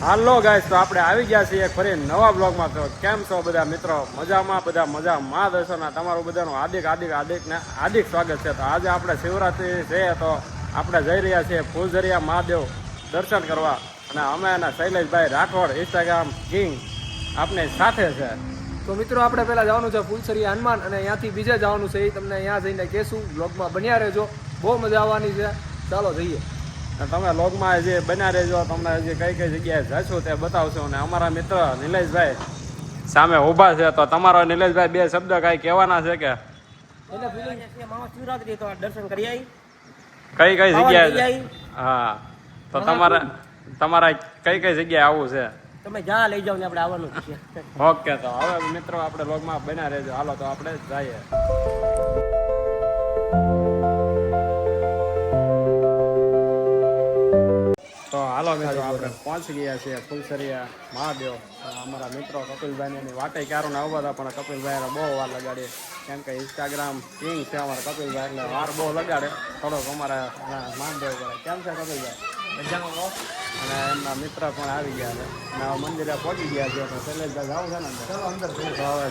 હાલો guys તો આપણે આવી ગયા છીએ ફરી નવા બ્લોગમાં તો કેમ છો બધા મિત્રો? મજામાં? બધા મજામાં? દર્શના તમારું બધાનું હાર્દિક હાર્દિક હાર્દિક ને હાર્દિક સ્વાગત છે. તો આજે આપણે શિવરાત્રી છે, તો આપણે જઈ રહ્યા છીએ ફૂલઝરિયા મહાદેવ દર્શન કરવા. અને અમે એના શૈલેષભાઈ રાઠોડ ઇન્સ્ટાગ્રામ કિંગ આપણે સાથે છે. તો મિત્રો, આપણે પહેલાં જવાનું છે ફૂલસરિયા હનુમાન અને અહીંયાથી બીજે જવાનું છે એ તમને અહીંયા જઈને કહેશું. બ્લોગમાં બન્યા રહેજો. બહુ મજા આવવાની છે. ચાલો જઈએ. તમે લોગમાં જે બન્યા રહેજો તમને હજી કઈ કઈ જગ્યાએ જશો તે બતાવશો અને અમારા મિત્ર નિલેશભાઈ સામે ઊભા છે. તો તમારો નિલેશભાઈ બે શબ્દ કાંઈ કહેવાના છે કે? કઈ કઈ જગ્યાએ. હા. તો તમારે તમારા કઈ કઈ જગ્યાએ આવવું છે? તમે જ્યાં લઈ જાઓ ને આપણે આવવાનું છે. ઓકે તો હવે મિત્રો આપણે લોગમાં બન્યા રહેજો. હાલો તો આપણે જઈએ. પહોંચી ગયા છે ફૂલસરિયા મહાદેવ અમારા મિત્રો કપિલભાઈની એની વાટે ક્યારો ના આવવા હતા પણ કપિલભાઈ બહુ વાર લગાડી. કેમ કે ઇન્સ્ટાગ્રામ કિંગ છે અમારા કપિલભાઈ એટલે વાર બહુ લગાડે. થોડોક અમારા મહાદેવ કરે. કેમ છે કપિલભાઈ? અને એમના મિત્ર પણ આવી ગયા છે. અને હવે મંદિરે પહોંચી ગયા છે તો શૈલેષભાઈ જાવ છે ને અંદર? હવે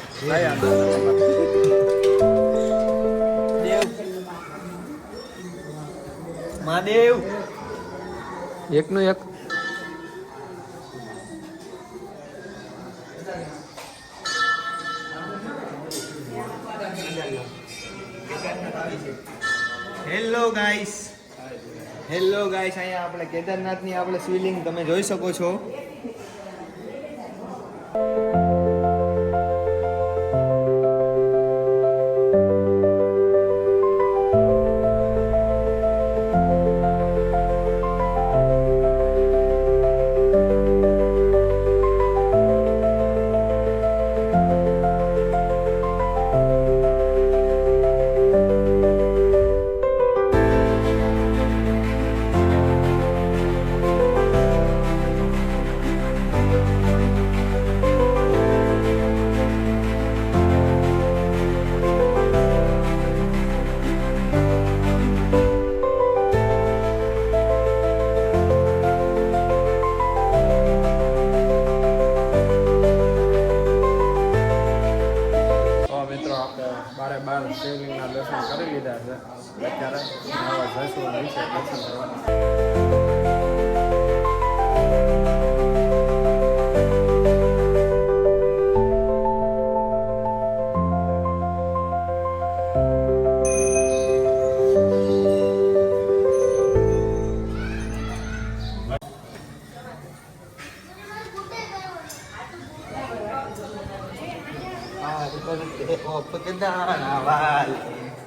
મહાદેવ. એકનું એક હેલો ગાઈસ હેલો ગાઈસ અહીંયા આપણે કેદારનાથની આપણે સ્વિલિંગ તમે જોઈ શકો છો. Ah, di pagi kita, oh, pagi dah, nah, balik.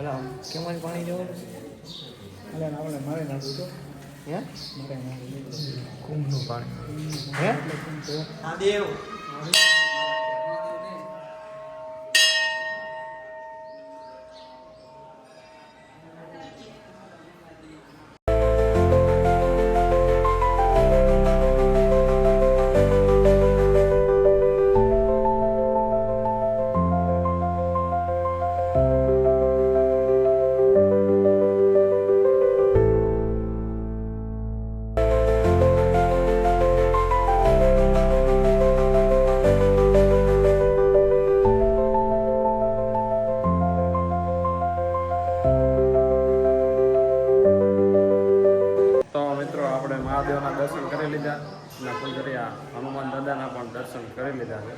ઓલા કેમાં પાણી જવાનું હે કુંભનું પાણી હે મહાદેવ ફૂલસરિયા હનુમાન દાદાના પણ દર્શન કરી લીધા છે.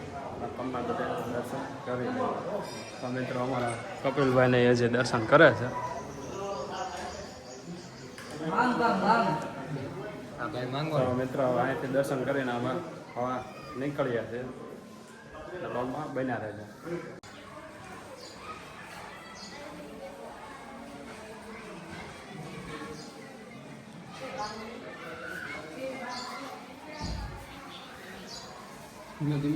તમને બધા દર્શન કરી લીધા તો મિત્રો અમારા કપિલભાઈને એ જે દર્શન કરે છે. મિત્રો અહીંથી દર્શન કરીને અમે હવા નીકળ્યા છે બ્લોગમાં બન્યા રહેજો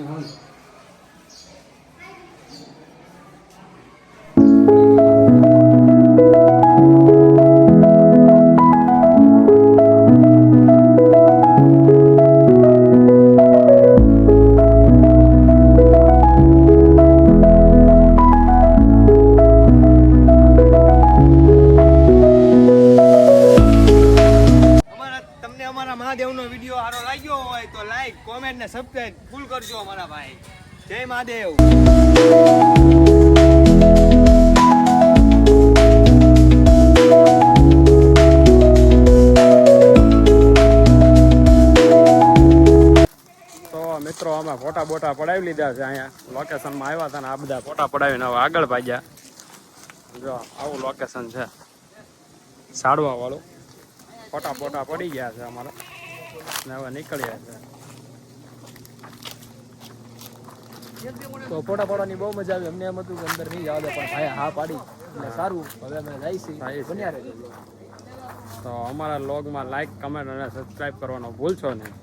અમારા તમને અમારા મહાદેવનો વીડિયો સારો તો લાઈક કોમેન્ટ ને સબસ્ક્રાઇબ ફૂલ કરજો અમારા ભાઈ. જય મહાદેવ. મિત્રો અમે ફોટા બોટા પડાવી લીધા છે અહીંયા. લોકેશનમાં આવ્યા હતા ને આ બધા ફોટા પડાવીને હવે આગળ ભાગ્યા. જો, આવું લોકેશન છે. સાડવા વાળું ફોટા બોટા પડી ગયા છે અમારા. ને હવે નીકળ્યા છે. તો ફોટા પાડવાની બહુ મજા આવી. અમને એમ હતું કે અંદર નહીં જવા દે પણ ભાઈ હા પાડી. એટલે સારું. હવે અમે જાય જઈશું. બન્યા રહેજો. તો અમારા લોગમાં લાઈક કમેન્ટ અને સબસ્ક્રાઈબ કરવાનો ભૂલશો નહીં.